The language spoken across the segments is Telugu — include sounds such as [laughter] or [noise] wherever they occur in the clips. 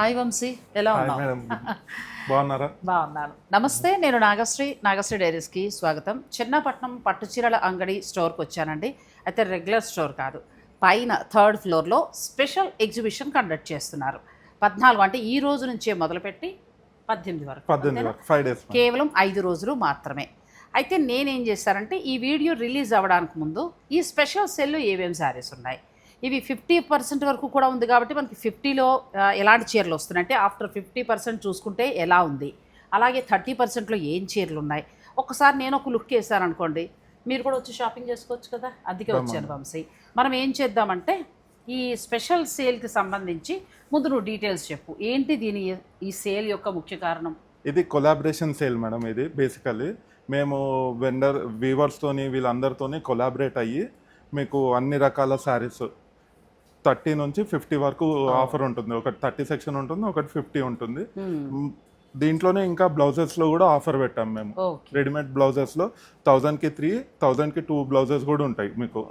హాయ్ వంశీ ఎలా ఉన్నావు? బాగున్నారా? బాగున్నాను. నమస్తే నేను నాగశ్రీ నాగశ్రీ డైరీస్కి స్వాగతం. చిన్నపట్నం పట్టుచీరల అంగడి స్టోర్కి వచ్చానండి. అయితే రెగ్యులర్ స్టోర్ కాదు పైన థర్డ్ ఫ్లోర్లో స్పెషల్ ఎగ్జిబిషన్ కండక్ట్ చేస్తున్నారు. పద్నాలుగు అంటే ఈ రోజు నుంచే మొదలుపెట్టి పద్దెనిమిది వరకు పద్దెనిమిది? వరకు ఫైవ్ డేస్ కేవలం ఐదు రోజులు మాత్రమే. అయితే నేనేం చేశానంటే ఈ వీడియో రిలీజ్ అవ్వడానికి ముందు ఈ స్పెషల్ సెల్ ఏమేమి శారీస్ ఉన్నాయి? ఇవి ఫిఫ్టీ పర్సెంట్ వరకు కూడా ఉంది కాబట్టి మనకి ఫిఫ్టీలో ఎలాంటి చీరలు వస్తున్నాయి? అంటే ఆఫ్టర్ ఫిఫ్టీ పర్సెంట్ చూసుకుంటే ఎలా ఉంది? అలాగే థర్టీ పర్సెంట్లో ఏం చీరలు ఉన్నాయి? ఒకసారి నేను ఒక లుక్ వేసాను అనుకోండి మీరు కూడా వచ్చి షాపింగ్ చేసుకోవచ్చు కదా? అందుకే వచ్చాను వంశీ. మనం ఏం చేద్దామంటే ఈ స్పెషల్ సేల్కి సంబంధించి ముందు నువ్వు డీటెయిల్స్ చెప్పు. ఏంటి దీని ఈ సేల్ యొక్క ముఖ్య కారణం? ఇది కొలాబరేషన్ సేల్ మేడం ఇది బేసికల్లీ. మేము వెండర్ వీవర్స్తోని వీళ్ళందరితోని కొలాబరేట్ అయ్యి మీకు అన్ని రకాల శారీస్ థర్టీ నుంచి ఫిఫ్టీ వరకు ఆఫర్ ఉంటుంది. ఒకటి థర్టీ సెక్షన్ ఉంటుంది ఒకటి ఫిఫ్టీ ఉంటుంది. మ్, దీంట్లోనే ఇంకా బ్లౌజెస్లో కూడా ఆఫర్ పెట్టాం మేము. రెడీమేడ్ బ్లౌజెస్లో థౌజండ్కి త్రీ థౌజండ్కి టూ బ్లౌజెస్ కూడా ఉంటాయి మీకు.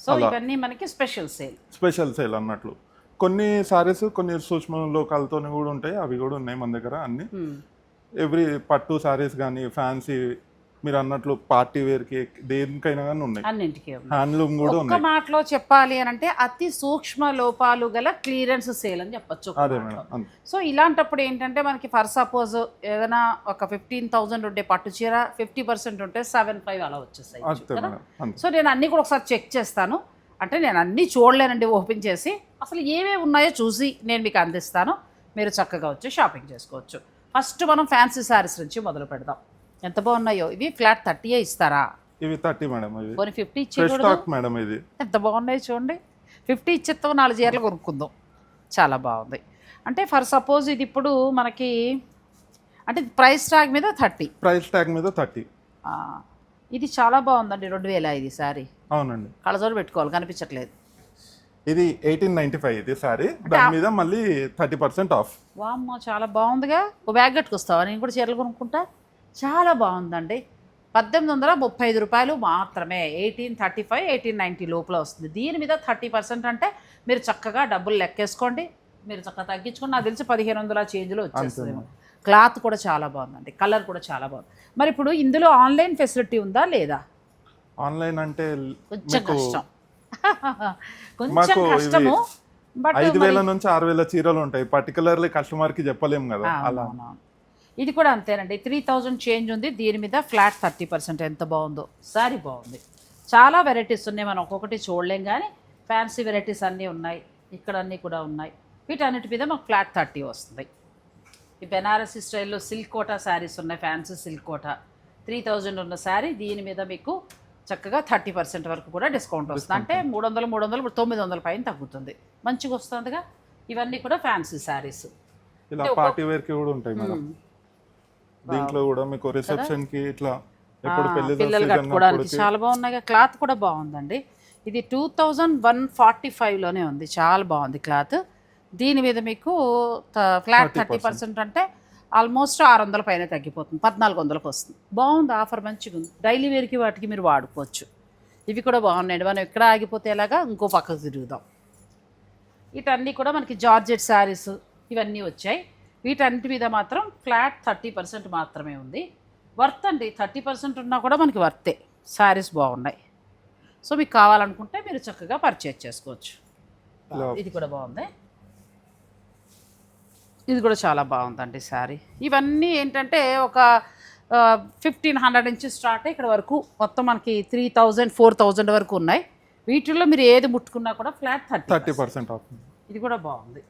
సో ఇవన్నీ మనకి స్పెషల్ సేల్. స్పెషల్ సేల్ అన్నట్లు. కొన్ని సారీస్ కొన్ని సూక్ష్మ లోకాలతో కూడా ఉంటాయి. అవి కూడా ఉన్నాయి మన దగ్గర అన్ని. ఎవ్రీ పట్టు సారీస్ కానీ ఫ్యాన్సీ మీరు అన్నట్లు పార్టీ వేర్కి దేనికైనా కానీ ఉన్నాయి. అన్నింటికి హ్యాండ్లూమ్ కూడా ఒక్క ఉన్నాయి. మాటలో చెప్పాలి అని అంటే అతి సూక్ష్మ లోపాలు గల క్లియరెన్స్ సేల్ అని చెప్పొచ్చు అదే మాటలో. మేడం అంతే. సో ఇలాంటప్పుడు ఏంటంటే మనకి ఫర్ సపోజ్ ఏదైనా ఒక ఫిఫ్టీన్ థౌసండ్ ఉండే పట్టు చీర ఫిఫ్టీ పర్సెంట్ ఉంటే సెవెన్ ఫైవ్ అలా వచ్చేస్తాయి అంతే కదా. మేడం అంతే. సో నేను అన్నీ కూడా ఒకసారి చెక్ చేస్తాను. అంటే నేను అన్నీ చూడలేనండి ఓపెన్ చేసి. అసలు ఏమేమి ఉన్నాయో చూసి నేను మీకు అందిస్తాను. మీరు చక్కగా వచ్చి షాపింగ్ చేసుకోవచ్చు. ఫస్ట్ మనం ఫ్యాన్సీ శారీస్ నుంచి మొదలు పెడదాం. ఎంత బాగున్నాయో? ఇవి ఫ్లాట్ థర్టీయే ఇస్తారా? ఇవి థర్టీ మేడం ఇవి. పోనీ ఫిఫ్టీ ఫ్రెష్ స్టాక్ మేడం ఇది. ఎంత బాగున్నాయి చూడండి. ఫిఫ్టీ ఇచ్చేస్తాం నాలుగు చీరలు కొనుక్కుందాం. చాలా బాగుంది. అంటే ఫర్ సపోజ్ ఇది ఇప్పుడు మనకి అంటే ప్రైస్ ట్యాగ్ మీద థర్టీ. ప్రైస్ ట్యాగ్ మీద థర్టీ. ఇది చాలా బాగుందండి రెండు వేల ఐదు సారీ. అవునండి. కళ్ళజోడు పెట్టుకోవాలి కనిపించట్లేదు. ఇది ఎయిటీన్ నైన్టీ ఫైవ్ ఇది సారీ. దాని మీద మళ్ళీ థర్టీ పర్సెంట్ ఆఫ్. వామ్మో చాలా బాగుందిగా. ఓ బ్యాగ్ కట్టుకొస్తావా? నేను కూడా చీరలు కొనుక్కుంటా. చాలా బాగుందండి. పద్దెనిమిది వందల ముప్పై ఐదు రూపాయలు మాత్రమే. Eighteen thirty five eighteen ninety లోపల వస్తుంది. దీని మీద థర్టీ పర్సెంట్ అంటే మీరు చక్కగా డబ్బులు లెక్కేసుకోండి. మీరు చక్కగా తగ్గించుకోండి. నాకు తెలిసి పదిహేను వందల చేంజ్లో వచ్చేస్తుంది క్లాత్ కూడా చాలా బాగుందండి. కలర్ కూడా చాలా బాగుంది. మరి ఇప్పుడు ఇందులో ఆన్లైన్ ఫెసిలిటీ ఉందా లేదా? ఆన్లైన్ అంటే కొంచెం కష్టం. [laughs] కొంచెం కష్టము. బట్ ఐదు వేల నుంచి ఆరు వేల చీరలు ఉంటాయి. పర్టికులర్లీ కస్టమర్కి చెప్పలేము కదా. అలా. ఇది కూడా అంతేనండి. త్రీ థౌజండ్ చేంజ్ ఉంది. దీని మీద ఫ్లాట్ థర్టీ పర్సెంట్ ఎంత బాగుందో. సారీ బాగుంది. చాలా వెరైటీస్ ఉన్నాయి. మనం ఒక్కొక్కటి చూడలేం కానీ ఫ్యాన్సీ వెరైటీస్ అన్నీ ఉన్నాయి. ఇక్కడ అన్నీ కూడా ఉన్నాయి. వీటన్నిటి మీద మాకు ఫ్లాట్ థర్టీ వస్తుంది. ఈ బెనారసీ స్టైల్లో సిల్క్ కోటా శారీస్ ఉన్నాయి. Fancy silk Kota. Three thousand ఉన్న శారీ దీని మీద మీకు చక్కగా థర్టీ పర్సెంట్ వరకు కూడా డిస్కౌంట్ వస్తుంది. అంటే మూడు వందలు మూడు వందలు తొమ్మిది వందల పైన తగ్గుతుంది. మంచిగా వస్తుందిగా. ఇవన్నీ కూడా ఫ్యాన్సీ శారీస్ పార్టీ వేర్కి కూడా ఉంటాయి మేడం. దీంట్లో కూడా మీకు రిసెప్షన్కి ఇట్లా ఎప్పుడు పెళ్ళి పిల్లలు కట్టుకోవడానికి చాలా బాగున్నాయి. క్లాత్ కూడా బాగుందండి. ఇది టూ థౌజండ్ వన్ ఫార్టీ ఫైవ్లోనే ఉంది. చాలా బాగుంది క్లాత్. దీని మీద మీకు ఫ్లాట్ థర్టీ పర్సెంట్ అంటే ఆల్మోస్ట్ ఆరు వందల పైన తగ్గిపోతుంది. పద్నాలుగు వందలకు వస్తుంది. బాగుంది. ఆఫర్ మంచిగా ఉంది. డైలీ వేర్కి వాటికి మీరు వాడుకోవచ్చు. ఇవి కూడా బాగున్నాయండి. మనం ఎక్కడ ఆగిపోతే ఎలాగా ఇంకో పక్కకు తిరుగుదాం. వీటన్నీ కూడా మనకి జార్జెట్ శారీస్ ఇవన్నీ వచ్చాయి. వీటన్నిటి మీద మాత్రం ఫ్లాట్ థర్టీ పర్సెంట్ మాత్రమే ఉంది. వర్త్ అండి థర్టీ పర్సెంట్ ఉన్నా కూడా మనకి వర్తే. శారీస్ బాగున్నాయి. సో మీకు కావాలనుకుంటే మీరు చక్కగా పర్చేజ్ చేసుకోవచ్చు. ఇది కూడా బాగుంది. ఇది కూడా చాలా బాగుందండి శారీ. ఇవన్నీ ఏంటంటే ఒక ఫిఫ్టీన్ హండ్రెడ్ నుంచి స్టార్ట్ ఇక్కడ వరకు మొత్తం మనకి త్రీ థౌజండ్ ఫోర్ థౌజండ్ వరకు ఉన్నాయి. వీటిల్లో మీరు ఏది ముట్టుకున్నా కూడా ఫ్లాట్ థర్టీ థర్టీ పర్సెంట్. ఇది కూడా బాగుంది.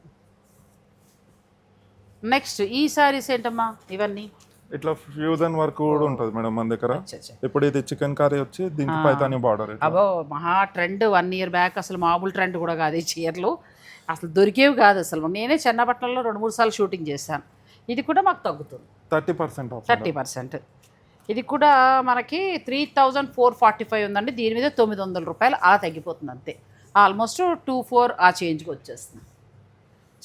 నెక్స్ట్ ఈ శారీస్ ఏంటమ్మా? ఇవన్నీ? ఇట్లా ఫ్యూజన్ వర్క్ కూడా ఉంటుంది మేడం మన దగ్గర. ఇప్పుడు ఇది చికెన్ కర్రీ వచ్చి దీనికి పైతాని బార్డర్ అబో మహా ట్రెండ్ వన్ ఇయర్ బ్యాక్ అసలు మామూలు ట్రెండ్ కూడా కాదు ఈ చీరలు. అసలు దొరికేవి కాదు అసలు. నేనే చెన్నపట్నంలో రెండు మూడు సార్లు షూటింగ్ చేశాను. ఇది కూడా మాకు తగ్గుతుంది. Thirty percent off thirty percent. ఇది కూడా మనకి three thousand four forty five ఉందండి. దీని మీద తొమ్మిది వందల రూపాయలు అలా తగ్గిపోతుంది అంతే. ఆల్మోస్ట్ టూ ఫోర్ ఆ చేంజ్కి వచ్చేస్తుంది.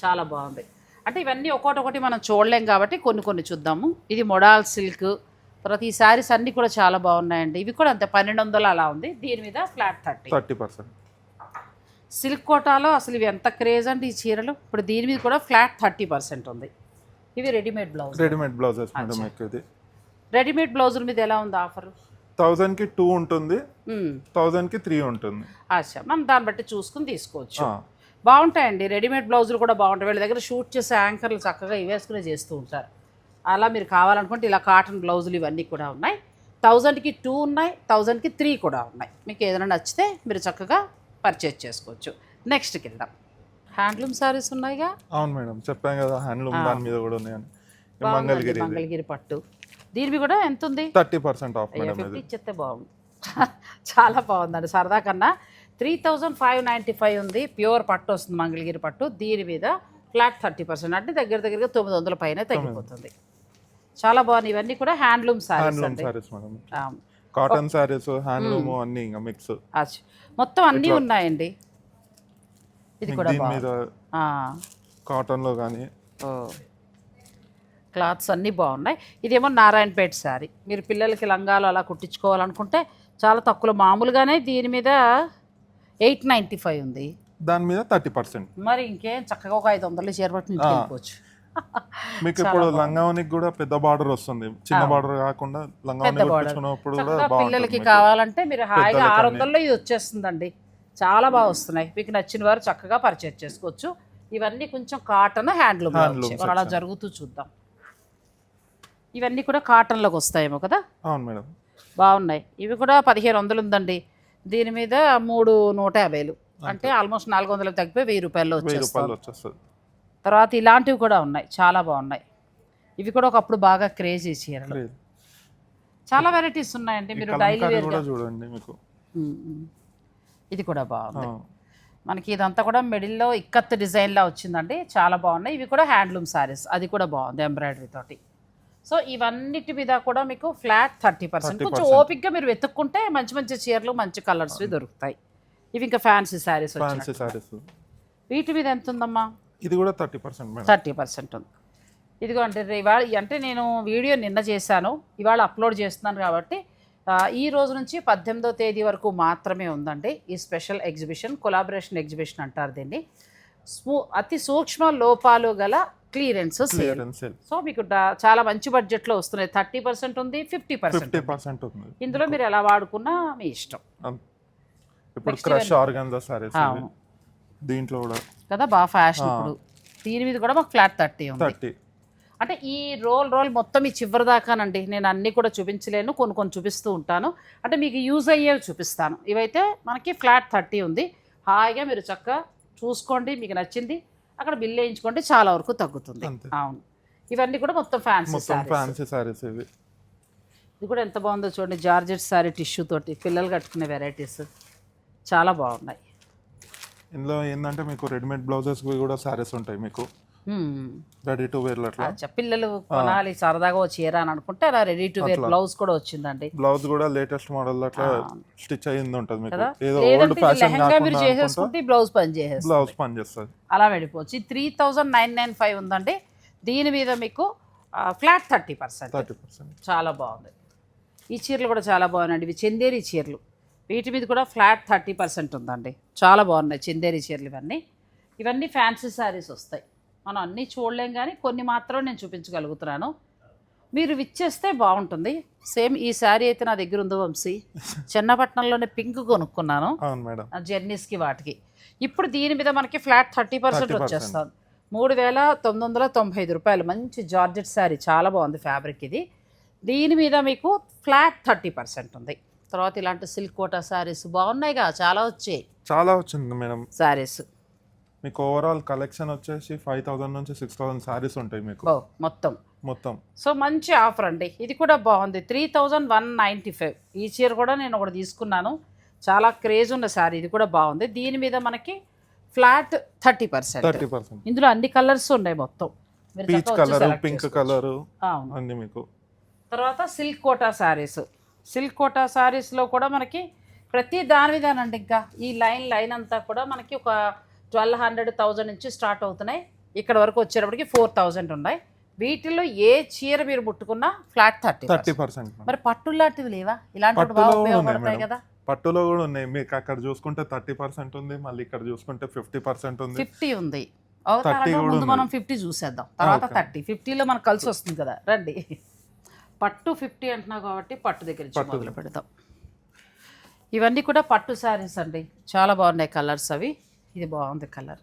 చాలా బాగుంది. అంటే ఇవన్నీ ఒక్కొక్కటి మనం చూడలేం కాబట్టి కొన్ని కొన్ని చూద్దాము. ఇది మొడాల్ సిల్క్. తర్వాత ఈ శారీస్ అన్నీ కూడా చాలా బాగున్నాయండి. ఇవి కూడా అంతే పన్నెండు వందలు అలా ఉంది. దీని మీద flat thirty. Thirty percent. Silk కోటాలో అసలు ఇవి ఎంత క్రేజ్ అండి ఈ చీరలు? ఇప్పుడు దీని మీద కూడా ఫ్లాట్ థర్టీ పర్సెంట్ ఉంది. ఇవి readymade blouse readymade blouses madam ఇది రెడీమేడ్ బ్లౌజుల మీద ఎలా ఉంది ఆఫర్? థౌజండ్కి టూ ఉంటుంది. థౌజండ్కి త్రీ ఉంటుంది. అచ్చా. మనం దాన్ని బట్టి చూసుకుని తీసుకోవచ్చు. బాగుంటాయండి. రెడీమేడ్ బ్లౌజులు కూడా బాగుంటాయి. వీళ్ళ దగ్గర షూట్ చేసే యాంకర్లు చక్కగా ఇవేసుకునే చేస్తూ ఉంటారు. అలా మీరు కావాలనుకుంటే ఇలా కాటన్ బ్లౌజులు ఇవన్నీ కూడా ఉన్నాయి. థౌజండ్కి టూ ఉన్నాయి. థౌజండ్కి త్రీ కూడా ఉన్నాయి. మీకు ఏదైనా నచ్చితే మీరు చక్కగా పర్చేజ్ చేసుకోవచ్చు. నెక్స్ట్కి వెళ్దాం హ్యాండ్లూమ్ సారీస్ ఉన్నాయిగా? అవును మేడం. చెప్పాం కదా హ్యాండ్లూమ్ దాని మీద కూడా ఉన్నాయని. మంగళగిరి మంగళగిరి పట్టు. దీనివి కూడా ఎంత ఉంది థర్టీ పర్సెంట్ ఆఫ్ ఫిఫ్టీ ఇచ్చేస్తే బాగుంది [laughs] చాలా బాగుందండి. సరదా కన్నా three thousand five ninety five ఉంది. ప్యూర్ పట్టు వస్తుంది మంగళగిరి పట్టు. దీని మీద ఫ్లాట్ థర్టీ పర్సెంట్. అంటే దగ్గర దగ్గరగా తొమ్మిది వందల పైన తగ్గిపోతుంది. చాలా బాగున్నాయి. ఇవన్నీ కూడా handloom saris cotton saris handloom అన్ని ఇంకా మిక్స్. మొత్తం అన్నీ ఉన్నాయండి. ఇది కూడా దీని బాగుంది. మీద ఆ, కాటన్లో కానీ క్లాత్స్ అన్నీ బాగున్నాయి. ఇదేమో నారాయణపేట శారీ మీరు పిల్లలకి లంగాలు అలా కుట్టించుకోవాలనుకుంటే చాలా తక్కువ మామూలుగానే దీని మీద ఎయిట్ నైంటీ ఫైవ్ ఉంది. దాని మీద థర్టీ పర్సెంట్. మరి ఇంకేం చక్కగా ఒక ఐదు వందలు చేరబట్టి వెళ్ళిపోవచ్చు. మీకు ఇప్పుడు లంగావనికి కూడా పెద్ద బార్డర్ వస్తుంది. చిన్న బార్డర్ కాకుండా లంగావని. కుట్టించుకున్నప్పుడు కూడా పిల్లలకి. కావాలంటే మీరు హాయిగా ఆరు. వందల్లో ఇది వచ్చేస్తుందండి. చాలా బాగా వస్తున్నాయి. మీకు నచ్చిన వారు చక్కగా పర్చేజ్ చేసుకోవచ్చు. ఇవన్నీ కొంచెం కాటన్ హ్యాండ్లూమ్ అలా జరుగుతూ చూద్దాం. ఇవన్నీ కూడా కాటన్లోకి వస్తాయేమో కదా? అవును మేడం. బాగున్నాయి. ఇవి కూడా పదిహేను వందలు ఉందండి. దీని మీద మూడు నూట యాభైలు. అంటే ఆల్మోస్ట్ నాలుగు వందలకు తగ్గిపోయి వెయ్యి రూపాయల్లో రూపాయలు వచ్చేస్తుంది తర్వాత ఇలాంటివి కూడా ఉన్నాయి. చాలా బాగున్నాయి. ఇవి కూడా ఒకప్పుడు బాగా క్రేజీ చీరలు. చాలా వెరైటీస్ ఉన్నాయండి. మీరు డైలీ వేర్ చూడండి మీకు. ఇది కూడా బాగుంది. మనకి ఇదంతా కూడా మిడిల్లో ఇక్కత్ డిజైన్లా వచ్చిందండి. చాలా బాగున్నాయి. ఇవి కూడా హ్యాండ్లూమ్ సారీస్ అది కూడా బాగుంది ఎంబ్రాయిడరీ తోటి. సో ఇవన్నిటి మీద కూడా మీకు ఫ్లాట్ థర్టీ పర్సెంట్ కొంచెం ఓపిక్గా మీరు వెతుక్కుంటే మంచి మంచి చీరలు మంచి కలర్స్వి దొరుకుతాయి. ఇవి ఇంకా ఫ్యాన్సీ శారీస్ ఫ్యాన్సీ సారీస్ వీటి మీద ఎంత ఉందమ్మా? ఇది కూడా థర్టీ పర్సెంట్ థర్టీ పర్సెంట్ ఉంది. ఇదిగో అంటే ఇవాళ అంటే నేను వీడియో నిన్న చేశాను. ఇవాళ అప్లోడ్ చేస్తున్నాను కాబట్టి ఈ రోజు నుంచి పద్దెనిమిదో తేదీ వరకు మాత్రమే ఉందండి ఈ స్పెషల్ ఎగ్జిబిషన్ కొలాబరేషన్ ఎగ్జిబిషన్ అంటారు దీన్ని. స్మూ అతి సూక్ష్మ లోపాలు గల క్లియరెన్స్ సో మీకు చాలా మంచి బడ్జెట్లో వస్తున్నాయి. థర్టీ పర్సెంట్ ఉంది ఫిఫ్టీ పర్సెంట్ పర్సెంట్ ఉంది. ఇందులో మీరు ఎలా వాడుకున్నా మీ ఇష్టం. ఇప్పుడు క్రష్ ఆర్గన్జా సారీస్. దీంట్లో కూడా. కదా బాగా ఫ్యాషన్ ఇప్పుడు. దీని మీద కూడా మాకు ఫ్లాట్ థర్టీ ఉంది. థర్టీ. అంటే ఈ రోల్ రోల్ మొత్తం ఈ చివరి దాకానండి. నేను అన్నీ కూడా చూపించలేను కొన్ని కొన్ని చూపిస్తూ ఉంటాను. అంటే మీకు యూజ్ అయ్యేవి చూపిస్తాను. ఇవైతే మనకి ఫ్లాట్ థర్టీ ఉంది. హాయిగా మీరు చక్కగా చూసుకోండి మీకు నచ్చింది. అక్కడ బిల్ వేయించుకోండి చాలా వరకు తగ్గుతుంది. అవును. ఇవన్నీ కూడా మొత్తం ఫ్యాన్సీ సారీస్ ఫ్యాన్సీ సారీస్ ఇవి. ఇది కూడా ఎంత బాగుందో చూడండి. జార్జెట్ సారీ టిష్యూ తోటి పిల్లలు కట్టుకునే వెరైటీస్ చాలా బాగున్నాయి. ఇందులో ఏంటంటే మీకు రెడీమేడ్ బ్లౌజెస్ కూడా సారీస్ ఉంటాయి మీకు. రెడీ టు వేర్ అట్లా పిల్లలు కొనాలి సరదాగా చీర అని అనుకుంటే అలా రెడీ టు వేర్ బ్లౌజ్ కూడా వచ్చిందండి. బ్లౌజ్ కూడా లేటెస్ట్ మోడల్ అట్లా స్టిచ్ అయ్యింది ఉంటుంది మీకు. ఏదో ఓల్డ్ ఫ్యాషన్ మీరు చేసేసుకుంటే బ్లౌజ్ పని చేసేస్తారు బ్లౌజ్ పని చేస్తుంది. అలా వెళ్ళిపోవచ్చు. Three thousand nine nine five ఉందండి. దీని మీద మీకు flat thirty percent thirty percent చాలా బాగుంది. ఈ చీరలు కూడా చాలా బాగున్నాయండి. ఇవి చందేరి చీరలు. వీటి మీద కూడా ఫ్లాట్ థర్టీ పర్సెంట్ ఉందండి. చాలా బాగున్నాయి చందేరి చీరలు ఇవన్నీ. ఇవన్నీ ఫ్యాన్సీ శారీస్ వస్తాయి. మనం అన్నీ చూడలేం కానీ కొన్ని మాత్రం నేను చూపించగలుగుతున్నాను. మీరు విచ్చేస్తే బాగుంటుంది. సేమ్ ఈ శారీ అయితే నా దగ్గర ఉందో వంశీ. [laughs] చెన్నపట్నంలోనే పింక్ కొనుక్కున్నాను. జర్నీస్కి వాటికి. ఇప్పుడు దీని మీద మనకి ఫ్లాట్ థర్టీ పర్సెంట్ 30%. వచ్చేస్తుంది మూడు వేల తొమ్మిది వందల తొంభై ఐదు రూపాయలు. మంచి జార్జెట్ శారీ. చాలా బాగుంది ఫ్యాబ్రిక్ ఇది. దీని మీద మీకు ఫ్లాట్ థర్టీ పర్సెంట్ ఉంది. తర్వాత ఇలాంటి సిల్క్ కోటా శారీస్ బాగున్నాయిగా? చాలా వచ్చాయి. చాలా వచ్చింది మేడం. శారీస్. మీకు ఓవరాల్ కలెక్షన్ వచ్చేసి ఫైవ్ థౌసండ్ నుంచి సిక్స్ థౌసండ్ సారీస్ ఉంటాయి మీకు. ఓ మొత్తం. మొత్తం. సో మంచి ఆఫర్ అండి. ఇది కూడా బాగుంది. Three thousand one ninety five ఈ చీర కూడా నేను ఒకటి తీసుకున్నాను. చాలా క్రేజ్ ఉన్న శారీ ఇది కూడా బాగుంది. దీని మీద మనకి flat thirty percent thirty percent ఇందులో అన్ని కలర్స్ ఉన్నాయి మొత్తం. మీరు పీచ్ చక్కగా వచ్చి కలర్ select పింక్ చేసుకోవచ్చు. కలర్ అవును. అన్ని మీకు. తర్వాత సిల్క్ కోటా శారీస్ సిల్క్ కోటా శారీస్లో కూడా మనకి ప్రతి దాని విధానండి ఇంకా. ఈ లైన్ లైన్ అంతా కూడా మనకి ఒక ట్వెల్వ్ హండ్రెడ్ థౌజండ్ నుంచి స్టార్ట్ అవుతున్నాయి. ఇక్కడ వరకు వచ్చేటప్పటికి ఫోర్ థౌజండ్ ఉన్నాయి. వీటిలో ఏ చీర మీరు ముట్టుకున్నా ఫ్లాట్ థర్టీ థర్టీ పర్సెంట్ మరి పట్టు లాంటివి లేవా? ఇలాంటి బాగా ఉపయోగపడతాయి. కదా. పట్టులో కూడా ఉన్నాయి. మీకు అక్కడ చూసుకుంటే థర్టీ పర్సెంట్ ఉంది మళ్ళీ ఇక్కడ చూసుకుంటే ఫిఫ్టీ పర్సెంట్ ఉంది. ఫిఫ్టీ ఉంది. అవతారంగా 30 కూడా ముందు మనం. ఫిఫ్టీ చూసేద్దాం. తర్వాత. థర్టీ. ఫిఫ్టీలో మనకు కలిసి వస్తుంది కదా. రండి. పట్టు ఫిఫ్టీ అంటున్నావు కాబట్టి పట్టు దగ్గర. మొదలు పెడదాం. ఇవన్నీ కూడా పట్టు శారీస్ అండి. చాలా బాగున్నాయి కలర్స్ అవి. ఇది బాగుంది కలర్.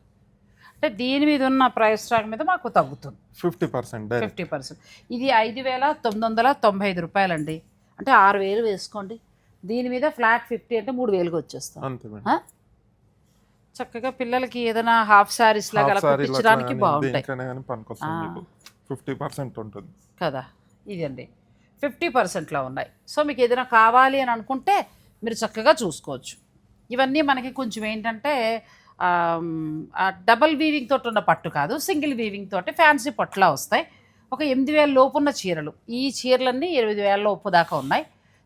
అంటే దీని మీద ఉన్న ప్రైస్ ట్యాగ్ మీద మాకు తగ్గుతుంది. Fifty percent fifty percent. ఇది ఐదు వేల తొమ్మిది వందల తొంభై ఐదు రూపాయలండి. అంటే ఆరు వేలు వేసుకోండి. దీని మీద ఫ్లాట్ ఫిఫ్టీ అంటే మూడు వేలుకి వచ్చేస్తాం? చక్కగా పిల్లలకి ఏదైనా హాఫ్ శారీస్ లాగా కుట్టించడానికి బాగుంటాయి. ఫిఫ్టీ పర్సెంట్ ఉంటుంది. కదా? ఇదండి. ఫిఫ్టీ పర్సెంట్లో ఉన్నాయి. సో మీకు ఏదైనా కావాలి అని అనుకుంటే మీరు చక్కగా చూసుకోవచ్చు. ఇవన్నీ మనకి కొంచెం ఏంటంటే డబల్ వీవింగ్ తోటి ఉన్న పట్టు కాదు సింగిల్ వీవింగ్ తోటి ఫ్యాన్సీ పట్టులా వస్తాయి. ఒక ఎనిమిది వేల లోపు ఉన్న చీరలు. ఈ చీరలన్నీ ఎనిమిది వేల లోపు దాకా ఉన్నాయి.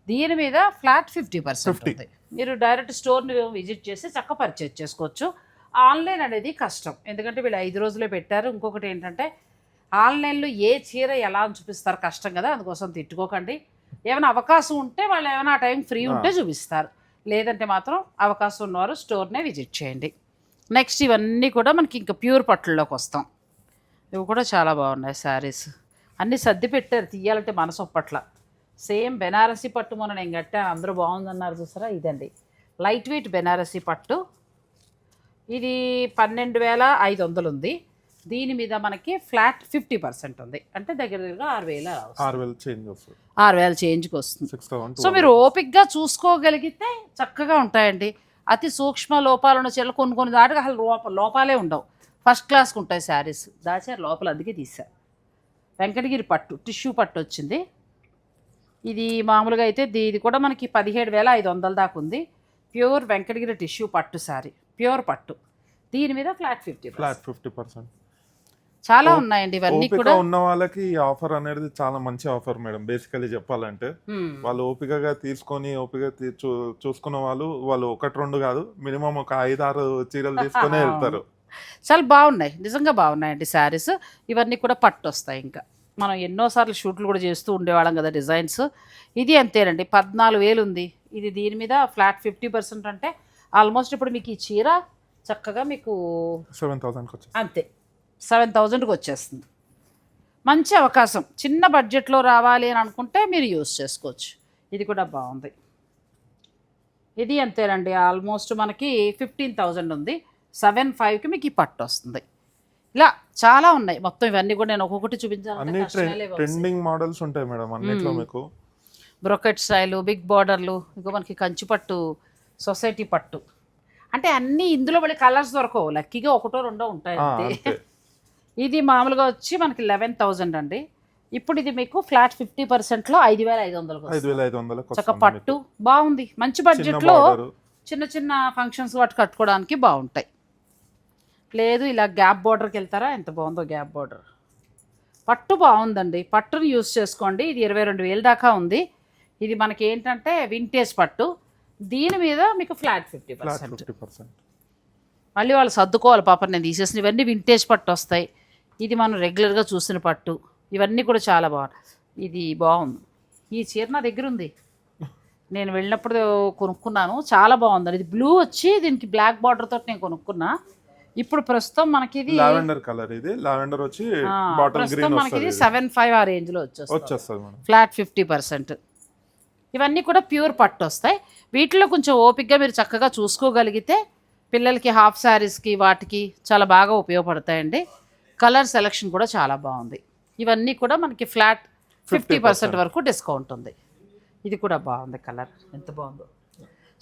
దీని మీద ఫ్లాట్ ఫిఫ్టీ పర్సెంట్ 50. ఉంది. మీరు డైరెక్ట్ స్టోర్ని విజిట్ చేసి చక్క పర్చేజ్ చేసుకోవచ్చు. ఆన్లైన్ అనేది కష్టం. ఎందుకంటే వీళ్ళు ఐదు రోజులే పెట్టారు. ఇంకొకటి ఏంటంటే ఆన్లైన్లో ఏ చీర ఎలా అని చూపిస్తారు కష్టం కదా అందుకోసం తిట్టుకోకండి. ఏమైనా అవకాశం ఉంటే వాళ్ళు ఏమైనా ఆ టైం ఫ్రీ ఉంటే చూపిస్తారు. లేదంటే మాత్రం అవకాశం ఉన్నవారు స్టోర్నే విజిట్ చేయండి. నెక్స్ట్ ఇవన్నీ కూడా మనకి ఇంకా ప్యూర్ పట్టుల్లోకి వస్తాం. ఇవి కూడా చాలా బాగున్నాయి శారీస్. అన్నీ సర్ది పెట్టారు తీయాలంటే మనసు ఒప్పట్ల. సేమ్ బెనారసీ పట్టు మొన్న నేను కట్టాను అందరూ బాగుందన్నారు చూసారా? ఇదండి. లైట్ వెయిట్ బెనారసీ పట్టు. ఇది పన్నెండు వేల ఐదు వందలు ఉంది. దీని మీద మనకి ఫ్లాట్ ఫిఫ్టీ పర్సెంట్ ఉంది. అంటే దగ్గర దగ్గర ఆరు వేల ఆరు వేలు చేంజ్ వస్తుంది. ఆరు వేల చేంజ్కి వస్తుంది. సో మీరు ఓపిక్గా చూసుకోగలిగితే చక్కగా ఉంటాయండి. అతి సూక్ష్మ లోపాలను చెల్లు కొన్ని కొన్ని దాటికి అసలు లోప లోపాలే ఉండవు. ఫస్ట్ క్లాస్కి ఉంటాయి శారీస్. దాచారు లోపల అందుకే తీశారు వెంకటగిరి పట్టు టిష్యూ పట్టు వచ్చింది. ఇది మామూలుగా అయితే ఇది కూడా మనకి పదిహేడు వేల ఐదు వందల దాకా ఉంది. ప్యూర్ వెంకటగిరి టిష్యూ పట్టు శారీ. ప్యూర్ పట్టు. దీని మీద flat fifty flat fifty percent. చాలా ఉన్నాయండి ఇవన్నీ కూడా. ఉన్న వాళ్ళకి ఈ ఆఫర్ అనేది చాలా మంచి ఆఫర్ మేడం బేసికలీ చెప్పాలంటే. వాళ్ళు ఓపికగా తీసుకొని ఓపిక చూసుకున్న వాళ్ళు వాళ్ళు ఒకటి రెండు కాదు మినిమం ఒక ఐదు ఆరు చీరలు తీసుకొని [laughs] వెళ్తారు. చాలా బాగున్నాయి నిజంగా బాగున్నాయండి శారీస్. ఇవన్నీ కూడా పట్టు వస్తాయి ఇంకా. మనం ఎన్నోసార్లు షూట్లు కూడా చేస్తూ ఉండేవాళ్ళం కదా డిజైన్స్. ఇది అంతేనండి పద్నాలుగు వేలు ఉంది. ఇది దీని మీద ఫ్లాట్ ఫిఫ్టీ పర్సెంట్ అంటే ఆల్మోస్ట్ ఇప్పుడు మీకు ఈ చీర చక్కగా మీకు సెవెన్ థౌసండ్కి అంతే. సెవెన్ థౌజండ్కి వచ్చేస్తుంది మంచి అవకాశం. చిన్న బడ్జెట్లో రావాలి అని అనుకుంటే మీరు యూస్ చేసుకోవచ్చు. ఇది కూడా బాగుంది. ఇది అంతేనండి. ఆల్మోస్ట్ మనకి ఫిఫ్టీన్ థౌజండ్ ఉంది. సెవెన్ ఫైవ్కి మీకు ఈ పట్టు వస్తుంది. ఇలా చాలా ఉన్నాయి. మొత్తం ఇవన్నీ కూడా నేను ఒక్కొక్కటి ట్రెండింగ్ మోడల్స్ ఉంటాయి మేడం అన్నిట్లో మీకు. బ్రొకెట్ స్టైలు బిగ్ బార్డర్లు ఇంకో మనకి కంచి పట్టు సొసైటీ పట్టు. అంటే అన్నీ ఇందులో మళ్ళీ కలర్స్ దొరకవు. లక్కీగా ఒకటో రెండో ఉంటాయి అంతే. ఇది మామూలుగా వచ్చి మనకి లెవెన్ థౌజండ్ అండి. ఇప్పుడు ఇది మీకు ఫ్లాట్ ఫిఫ్టీ పర్సెంట్లో ఐదు వేల ఐదు వందలకు ఐదు వేల ఐదు వందలకు చక్క పట్టు. బాగుంది. మంచి బడ్జెట్లో చిన్న చిన్న ఫంక్షన్స్ వాటి కట్టుకోవడానికి బాగుంటాయి. లేదు ఇలా గ్యాప్ బార్డర్కి వెళ్తారా? ఎంత బాగుందో గ్యాప్ బార్డర్ పట్టు బాగుందండి. పట్టును యూస్ చేసుకోండి. ఇది ఇరవై రెండు వేలు దాకా ఉంది. ఇది మనకి ఏంటంటే వింటేజ్ పట్టు. దీని మీద మీకు ఫ్లాట్ ఫిఫ్టీ పర్సెంట్ మళ్ళీ వాళ్ళు సర్దుకోవాలి. పాప నేను తీసేసిన ఇవన్నీ వింటేజ్ పట్టు వస్తాయి. ఇది మనం రెగ్యులర్గా చూసిన పట్టు. ఇవన్నీ కూడా చాలా బాగున్నాయి ఇది బాగుంది ఈ చీర నా దగ్గర ఉంది. నేను వెళ్ళినప్పుడు కొనుక్కున్నాను. చాలా బాగుంది ఇది బ్లూ వచ్చి దీనికి బ్లాక్ బార్డర్ తోటి నేను కొనుక్కున్నా. ఇప్పుడు ప్రస్తుతం మనకి ఇది లావెండర్ కలర్ ఇది. లావెండర్ వచ్చి బాటిల్ గ్రీన్ మనకి ఇది వస్తుంది. సెవెన్ ఫైవ్ ఆ రేంజ్లో వచ్చేస్తుంది. వచ్చేస్తుంది ఫ్లాట్ ఫిఫ్టీ పర్సెంట్. ఇవన్నీ కూడా ప్యూర్ పట్టు వస్తాయి. వీటిలో కొంచెం ఓపిక్గా మీరు చక్కగా చూసుకోగలిగితే పిల్లలకి హాఫ్ శారీస్కి వాటికి చాలా బాగా ఉపయోగపడతాయండి. కలర్ సెలెక్షన్ కూడా చాలా బాగుంది. ఇవన్నీ కూడా మనకి ఫ్లాట్ ఫిఫ్టీ పర్సెంట్ వరకు డిస్కౌంట్ ఉంది. ఇది కూడా బాగుంది కలర్. ఎంత బాగుందో.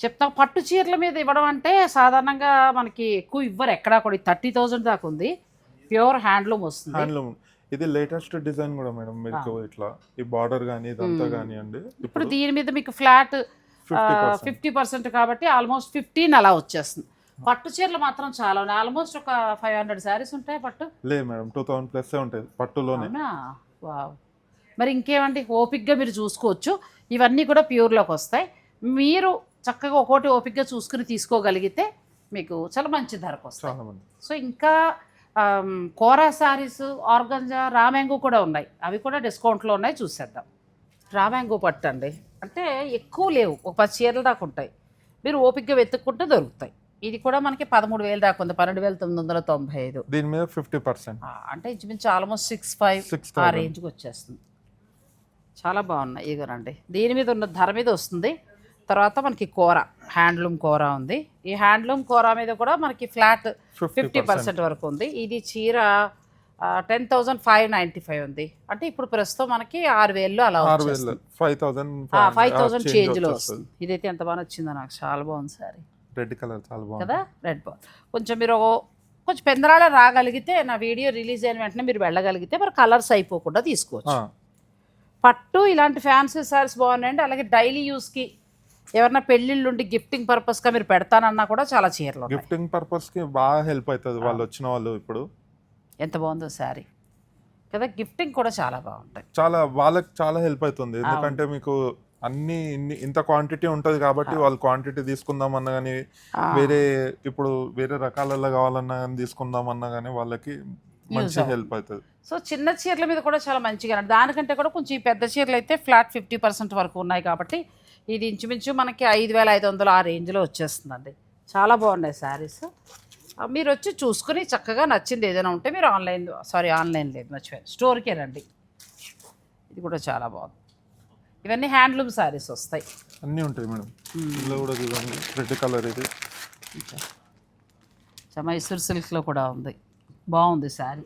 చెప్తాం పట్టు చీరల మీద ఇవ్వడం అంటే సాధారణంగా మనకి ఎక్కువ ఇవ్వరు. ఎక్కడా కూడా థర్టీ థౌజండ్ దాకా ఉంది. ప్యూర్ హ్యాండ్లూమ్ వస్తుంది. హ్యాండ్లూమ్. ఇది లేటెస్ట్ డిజైన్ కూడా మేడం మీకు ఇట్లా ఈ బార్డర్ కానీ ఇదంతా కానివ్వండి ఇప్పుడు ఇప్పుడు దీని మీద మీకు ఫ్లాట్ ఫిఫ్టీ పర్సెంట్ కాబట్టి ఆల్మోస్ట్ ఫిఫ్టీన్ అలా వచ్చేస్తుంది. పట్టు చీరలు మాత్రం చాలా ఉన్నాయి. ఆల్మోస్ట్ ఒక ఫైవ్ హండ్రెడ్ శారీస్ ఉంటాయి పట్టు. లేదు మేడం టూ థౌసండ్ ప్లస్ ఉంటాయి పట్టులోనే. వావ్ మరి ఇంకేమండి? ఓపిక్గా మీరు చూసుకోవచ్చు. ఇవన్నీ కూడా ప్యూర్లోకి వస్తాయి. మీరు చక్కగా ఒక్కోటి ఓపిక్గా చూసుకుని తీసుకోగలిగితే మీకు చాలా మంచి ధరకు వస్తాయి. మంది. సో ఇంకా కోరా శారీస్ ఆర్గంజా రామ్యాంగో కూడా ఉన్నాయి. అవి కూడా డిస్కౌంట్లో ఉన్నాయి. చూసేద్దాం. రామ్యాంగో పట్టు అండి అంటే ఎక్కువ లేవు. ఒక పది చీరల దాకా ఉంటాయి. మీరు ఓపిక్గా వెతుక్కుంటే దొరుకుతాయి. ఇది కూడా మనకి పదమూడు వేలు దాకా ఉంది పన్నెండు వేల తొమ్మిది వందల తొంభై ఐదు. దీని మీద ఫిఫ్టీ పర్సెంట్. అంటే ఇంచుమించు ఆల్మోస్ట్ సిక్స్ ఫైవ్ సిక్స్ ఆ రేంజ్కి వచ్చేస్తుంది. చాలా బాగున్నాయి ఇగోనండి దీని మీద ఉన్న ధర మీద వస్తుంది. తర్వాత మనకి కూర హ్యాండ్లూమ్ కూర ఉంది. ఈ హ్యాండ్లూమ్ కూర మీద కూడా మనకి ఫ్లాట్ ఫిఫ్టీ పర్సెంట్ వరకు ఉంది. ఇది చీర ten thousand five ninety five ఉంది. అంటే ఇప్పుడు ప్రస్తుతం మనకి ఆరు వేలు అలా ఫైవ్ థౌసండ్ ఫైవ్ థౌజండ్ చేంజ్లో వస్తుంది. ఇదైతే ఎంత బాగా నచ్చిందో నాకు చాలా బాగుంది సారీ. రెడ్ కలర్ చాలా బాగుంది. కదా? రెడ్ బాల్ కొంచెం మీరు కొంచెం పెందరాళ రాగలిగితే నా వీడియో రిలీజ్ అయిన వెంటనే మీరు వెళ్ళగలిగితే మరి కలర్స్ అయిపోకుండా తీసుకోవచ్చు. పట్టు ఇలాంటి ఫ్యాన్సీ సారీస్ బాగున్నాయండి. అలాగే డైలీ యూస్కి ఎవరన్నా పెళ్ళిళ్ళు ఉండి గిఫ్టింగ్ పర్పస్గా మీరు పెడతానన్నా కూడా చాలా చీరలు గిఫ్టింగ్ పర్పస్కి బాగా హెల్ప్ అవుతుంది వాళ్ళు వచ్చిన వాళ్ళు ఇప్పుడు. ఎంత బాగుందో శారీ. కదా? గిఫ్టింగ్ కూడా చాలా బాగుంటాయి. చాలా వాళ్ళకి చాలా హెల్ప్ అవుతుంది. ఎందుకంటే మీకు అన్ని ఇన్ని ఇంత క్వాంటిటీ ఉంటది కాబట్టి వాళ్ళు క్వాంటిటీ తీసుకుందామన్నా కానీ వేరే ఇప్పుడు వేరే రకాలలో కావాలన్నా కానీ తీసుకుందామన్నా కానీ వాళ్ళకి మంచి హెల్ప్ అవుతుంది సో చిన్న చీరల మీద కూడా చాలా మంచిగా. దానికంటే కూడా కొంచెం ఈ పెద్ద చీరలు అయితే ఫ్లాట్ ఫిఫ్టీ పర్సెంట్ వరకు ఉన్నాయి కాబట్టి ఇది ఇంచుమించు మనకి ఐదు వేల ఐదు వందలు ఆ రేంజ్లో వచ్చేస్తుందండి. చాలా బాగున్నాయి శారీస్ మీరు వచ్చి చూసుకుని చక్కగా నచ్చింది ఏదైనా ఉంటే మీరు ఆన్లైన్ సారీ ఆన్లైన్ లేదు మర్చిపోయాను. స్టోర్కే రండి. ఇది కూడా చాలా బాగుంది. ఇవన్నీ హ్యాండ్లూమ్ శారీస్ వస్తాయి. అన్నీ ఉంటాయి మేడం. ఇందులో కూడా చూడండి రెడ్ కలర్ ఇది. మైసూర్ సిల్క్లో కూడా ఉంది. బాగుంది శారీ.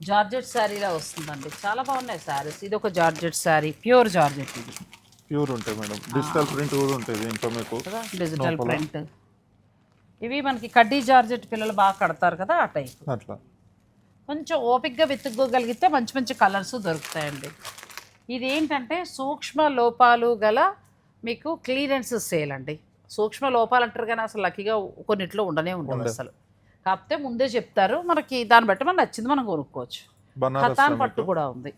జార్జెట్ శారీలా వస్తుందండి. చాలా బాగున్నాయి శారీస్. ఇది ఒక జార్జెట్ శారీ ప్యూర్ జార్జెట్ ఇది. ప్యూర్ ఉంటాయి మేడం. డిజిటల్ ప్రింట్ కూడా ఉంటుంది దీంట్లో మీకు. Digital print. ఇవి మనకి కడ్డీ జార్జెట్ పిల్లలు బాగా కడతారు కదా ఆ టైప్. అట్లా. కొంచెం ఓపిక్గా వెతుక్కోగలిగితే మంచి మంచి కలర్స్ దొరుకుతాయండి. ఇది ఏంటంటే సూక్ష్మ లోపాలు గల మీకు క్లియరెన్స్ సేల్ అండి. సూక్ష్మ లోపాలు అంటారు కానీ అసలు లక్కీగా కొన్నిట్లో ఉండనే ఉండవు అసలు. కాకపోతే ముందే చెప్తారు మనకి దాన్ని బట్టి మనకు నచ్చింది మనం కొనుక్కోవచ్చు. కథాన్ పట్టు కూడా ఉంది.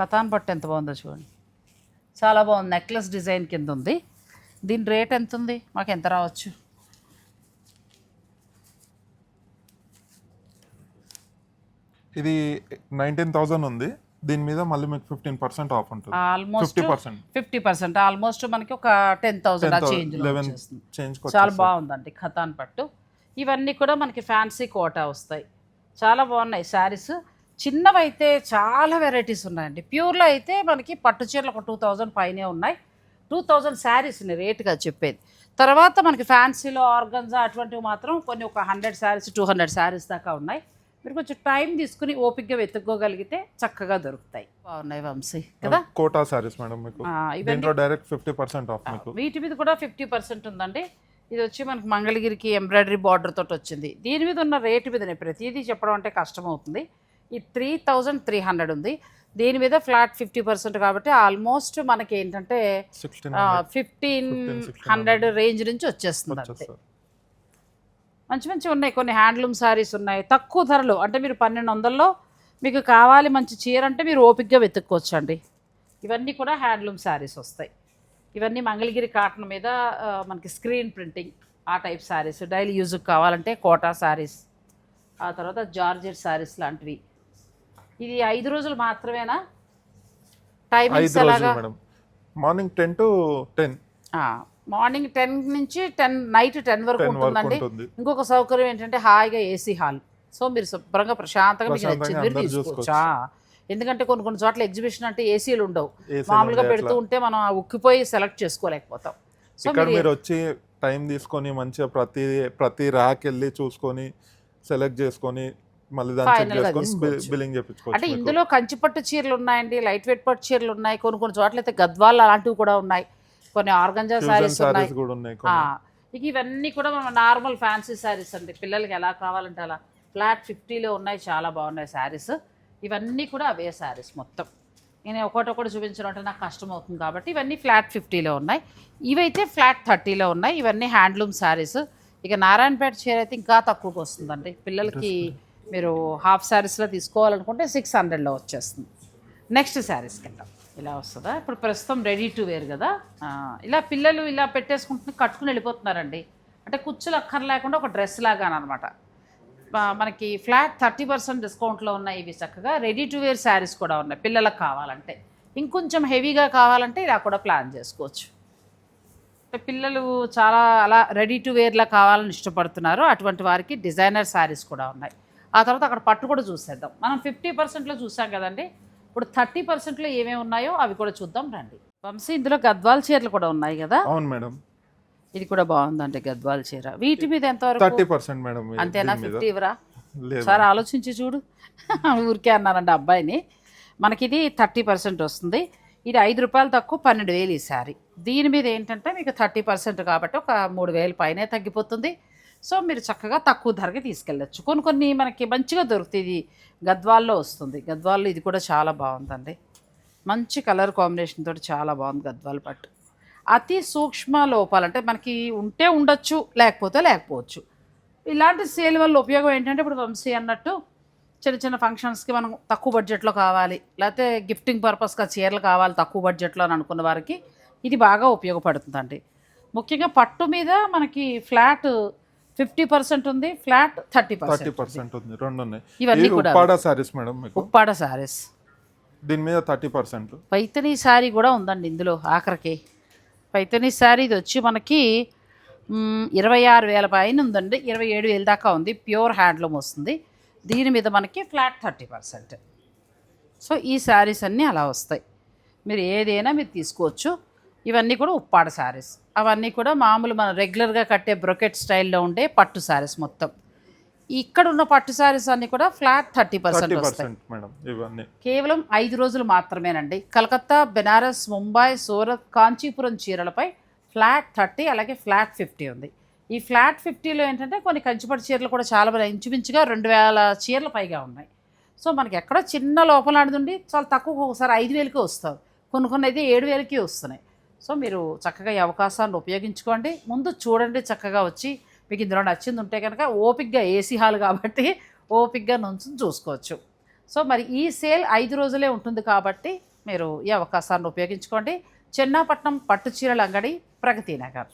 కథాన్ పట్టు ఎంత బాగుందో చూడండి. చాలా బాగుంది. నెక్లెస్ డిజైన్ కింద ఉంది. దీని రేట్ ఎంత ఉంది మాకు ఎంత రావచ్చు? ఇది నైన్టీన్ థౌసండ్ ఉంది. దీని మీద మళ్ళీ మీకు ఫిఫ్టీన్ పర్సెంట్ ఆఫ్ ఉంటుంది. Almost fifty percent fifty percent almost మనకి ఒక టెన్ థౌసండ్ ఆ చేంజ్ లెవెన్ చేంజ్ చాలా బాగుందండి ఖతాన్ పట్టు. ఇవన్నీ కూడా మనకి ఫ్యాన్సీ కోటా వస్తాయి. చాలా బాగున్నాయి శారీస్. చిన్నవైతే చాలా వెరైటీస్ ఉన్నాయండి. ప్యూర్లో అయితే మనకి పట్టు చీరలు ఒక టూ థౌజండ్ పైనే ఉన్నాయి. టూ థౌజండ్ శారీస్ రేటుగా చెప్పేది. తర్వాత మనకి ఫ్యాన్సీలో ఆర్గన్జా అటువంటివి మాత్రం కొన్ని ఒక hundred saris two hundred saris దాకా ఉన్నాయి. మీరు కొంచెం టైం తీసుకుని ఓపిక్గా వెతుక్కోగలిగితే చక్కగా దొరుకుతాయి. బాగున్నాయి వంశీ. కదా? కోటా సారీస్ మేడం మీకు. దీంట్లో డైరెక్ట్ ఫిఫ్టీ పర్సెంట్ ఆఫ్ మీకు. వీటి మీద కూడా ఫిఫ్టీ పర్సెంట్ ఉందండి. ఇది వచ్చి మనకి మంగళగిరికి ఎంబ్రాయిడరీ బార్డర్ తోటి వచ్చింది. దీని మీద ఉన్న రేటు మీదనే ప్రతిదీ చెప్పడం అంటే కష్టం అవుతుంది ఈ త్రీ థౌజండ్ త్రీ హండ్రెడ్ ఉంది. దీని మీద ఫ్లాట్ ఫిఫ్టీ పర్సెంట్ కాబట్టి ఆల్మోస్ట్ మనకి ఏంటంటే ఫిఫ్టీన్ హండ్రెడ్ రేంజ్ నుంచి వచ్చేస్తుంది అంతే. మంచి మంచి ఉన్నాయి. కొన్ని హ్యాండ్లూమ్ శారీస్ ఉన్నాయి. తక్కువ ధరలు. అంటే మీరు పన్నెండు వందల్లో మీకు కావాలి మంచి చీర అంటే మీరు ఓపిక్గా వెతుక్కోవచ్చు అండి ఇవన్నీ కూడా హ్యాండ్లూమ్ శారీస్ వస్తాయి. ఇవన్నీ మంగళగిరి కాటన్ మీద మనకి స్క్రీన్ ప్రింటింగ్ ఆ టైప్ శారీస్ డైలీ యూజ్కి కావాలంటే కోటా శారీస్ ఆ తర్వాత జార్జెట్ శారీస్ లాంటివి. ఇది ఐదు రోజులు మాత్రమేనా? టైమింగ్స్ ఎలాగా? Morning ten to ten. Morning ten నుంచి టెన్ నైట్ టెన్ వరకు ఉంటుందండి. ఉంటుంది. ఇంకొక సౌకర్యం ఏంటంటే హాయిగా ఏసీ హాల్. సో మీరు శుభ్రంగా ప్రశాంతంగా మీకు ప్రశాంతంగా నచ్చింది మీరు అందరూ తీసుకోవచ్చా? ఎందుకంటే కొన్ని కొన్ని చోట్ల ఎగ్జిబిషన్ అంటే ఏసీలు ఉండవు. మామూలుగా పెడుతూ ఉంటే మనం ఆ ఉక్కిపోయి సెలెక్ట్ చేసుకోలేకపోతాం. సో ఇక్కడ మీరు మీరు వచ్చి టైం తీసుకొని మంచిగా ప్రతి ప్రతి ర్యాక్ వెళ్ళి చూసుకొని సెలెక్ట్ చేసుకొని మళ్ళీ దాన్ని చెక్ Final గా చేసుకొని తీసుకోవచ్చు. బిల్లింగ్ అంటే చేపించుకోవచ్చు మీకు. ఇందులో కంచిపట్టు చీరలు ఉన్నాయండి లైట్ వెయిట్ పట్టు చీరలు ఉన్నాయి కొన్ని కొన్ని చోట్ల అయితే గద్వాళ్ళు అలాంటివి కూడా ఉన్నాయి. కొన్ని ఆర్గంజా శారీస్ ఉన్నాయి. ఇక ఇవన్నీ కూడా మన నార్మల్ ఫ్యాన్సీ శారీస్ అండి. పిల్లలకి ఎలా కావాలంటే అలా. ఫ్లాట్ ఫిఫ్టీలో ఉన్నాయి చాలా బాగున్నాయి శారీస్ ఇవన్నీ కూడా అవే శారీస్ మొత్తం. నేను ఒకటొకటి చూపించడం అంటే నాకు కష్టం అవుతుంది కాబట్టి ఇవన్నీ ఫ్లాట్ ఫిఫ్టీలో ఉన్నాయి. ఇవైతే ఫ్లాట్ థర్టీలో ఉన్నాయి. ఇవన్నీ హ్యాండ్లూమ్ శారీస్ ఇక నారాయణపేట చీర అయితే ఇంకా తక్కువకి వస్తుందండి. పిల్లలకి మీరు హాఫ్ శారీస్లో తీసుకోవాలనుకుంటే సిక్స్ హండ్రెడ్లో వచ్చేస్తుంది. నెక్స్ట్ శారీస్కి వెళ్దాం ఇలా వస్తుందా? ఇప్పుడు ప్రస్తుతం రెడీ టు వేర్ కదా? ఇలా పిల్లలు ఇలా పెట్టేసుకుంటుని కట్టుకుని వెళ్ళిపోతున్నారండి. అంటే కుచ్చులు అక్కర్ లేకుండా ఒక డ్రెస్ లాగా అనమాట మనకి ఫ్లాట్ థర్టీ పర్సెంట్ డిస్కౌంట్లో ఉన్నాయి ఇవి చక్కగా. రెడీ టు వేర్ శారీస్ కూడా ఉన్నాయి. పిల్లలకు కావాలంటే. ఇంకొంచెం హెవీగా కావాలంటే ఇలా కూడా ప్లాన్ చేసుకోవచ్చు. పిల్లలు చాలా అలా రెడీ టు వేర్లా కావాలని ఇష్టపడుతున్నారు. అటువంటి వారికి డిజైనర్ శారీస్ కూడా ఉన్నాయి. ఆ తర్వాత అక్కడ పట్టు కూడా చూసేద్దాం. మనం ఫిఫ్టీ పర్సెంట్లో చూసాం కదండి. ఇప్పుడు థర్టీ పర్సెంట్లో ఏమేమి ఉన్నాయో అవి కూడా చూద్దాం రండి. వంశీ ఇందులో గద్వాల్ చీరలు కూడా ఉన్నాయి కదా? అవును మేడం. ఇది కూడా బాగుందండి గద్వాల్ చీర. వీటి మీద ఎంతవరకు? థర్టీ పర్సెంట్ మేడం అంతేనా. ఫిఫ్టీ ఇవరా సార్ ఆలోచించి చూడు. [laughs] ఊరికే అన్నానండి అబ్బాయిని. మనకి ఇది థర్టీ పర్సెంట్ వస్తుంది. ఇది ఐదు రూపాయలు తక్కువ పన్నెండు వేలు ఈ శారీ దీని మీద ఏంటంటే మీకు థర్టీ పర్సెంట్ కాబట్టి ఒక మూడు వేలు పైనే తగ్గిపోతుంది. సో మీరు చక్కగా తక్కువ ధరకి తీసుకెళ్ళచ్చు. కొన్ని కొన్ని మనకి మంచిగా దొరుకుతుంది ఇది గద్వాల్లో వస్తుంది. గద్వాల్లో ఇది కూడా చాలా బాగుందండి. మంచి కలర్ కాంబినేషన్ తోటి చాలా బాగుంది గద్వాల పట్టు. అతి సూక్ష్మ లోపాలు అంటే మనకి ఉంటే ఉండొచ్చు లేకపోతే లేకపోవచ్చు. ఇలాంటి సేల్ వల్ల ఉపయోగం ఏంటంటే ఇప్పుడు వంశీ అన్నట్టు చిన్న చిన్న ఫంక్షన్స్కి మనం తక్కువ బడ్జెట్లో కావాలి లేకపోతే గిఫ్టింగ్ పర్పస్గా చీరలు కావాలి తక్కువ బడ్జెట్లో అని అనుకున్న వారికి ఇది బాగా ఉపయోగపడుతుందండి. ముఖ్యంగా పట్టు మీద మనకి ఫ్లాట్ ఫిఫ్టీ పర్సెంట్ ఉంది ఫ్లాట్ థర్టీ థర్టీ పర్సెంట్ ఉంది రెండు ఉన్నాయి ఇవన్నీ కూడా ఉప్పాడ సారీస్ మేడం మీకు? ఉప్పాడ సారీస్ దీని మీద థర్టీ పర్సెంట్. పైతనీ శారీ కూడా ఉందండి ఇందులో ఆఖరికి. పైతనీ శారీ ఇది వచ్చి మనకి మ్, ఇరవై ఆరు వేల పైన ఉందండి. ఇరవై ఏడు వేల దాకా ఉంది ప్యూర్ హ్యాండ్లూమ్ వస్తుంది. దీని మీద మనకి ఫ్లాట్ థర్టీ పర్సెంట్. సో ఈ శారీస్ అన్నీ అలా వస్తాయి. మీరు ఏదైనా మీరు తీసుకోవచ్చు. ఇవన్నీ కూడా ఉప్పాడ శారీస్ అవన్నీ కూడా మామూలు మనం రెగ్యులర్గా కట్టే బ్రొకెట్ స్టైల్లో ఉండే పట్టు శారీస్ మొత్తం. ఇక్కడ ఉన్న పట్టు శారీస్ అన్నీ కూడా ఫ్లాట్ థర్టీ పర్సెంట్ వస్తాయి. కేవలం ఐదు రోజులు మాత్రమేనండి. కలకత్తా బెనారస్ ముంబై సూరత్ కాంచీపురం చీరలపై ఫ్లాట్ థర్టీ అలాగే ఫ్లాట్ ఫిఫ్టీ ఉంది. ఈ ఫ్లాట్ ఫిఫ్టీలో ఏంటంటే కొన్ని కంచిపట్టు చీరలు కూడా చాలా బాగా ఇంచుమించుగా రెండు వేల చీరల పైగా ఉన్నాయి. సో మనకి ఎక్కడో చిన్న లోపలాంటిది ఉండి చాలా తక్కువ ఒకసారి ఐదు వేలకి వస్తుంది కొన్ని కొన్ని అయితే ఏడు వేలకి వస్తున్నాయి. సో మీరు చక్కగా ఈ అవకాశాన్ని ఉపయోగించుకోండి. ముందు చూడండి చక్కగా వచ్చి మీకు ఇందులో నచ్చింది ఉంటే కనుక ఓపిక్గా ఏసీ హాల్ కాబట్టి [laughs] ఓపిక్గా నుంచి చూసుకోవచ్చు. సో మరి ఈ సేల్ ఐదు రోజులే ఉంటుంది కాబట్టి మీరు ఈ అవకాశాన్ని ఉపయోగించుకోండి. చెన్నాపట్నం పట్టు చీరల అంగడి ప్రగతి నగర్.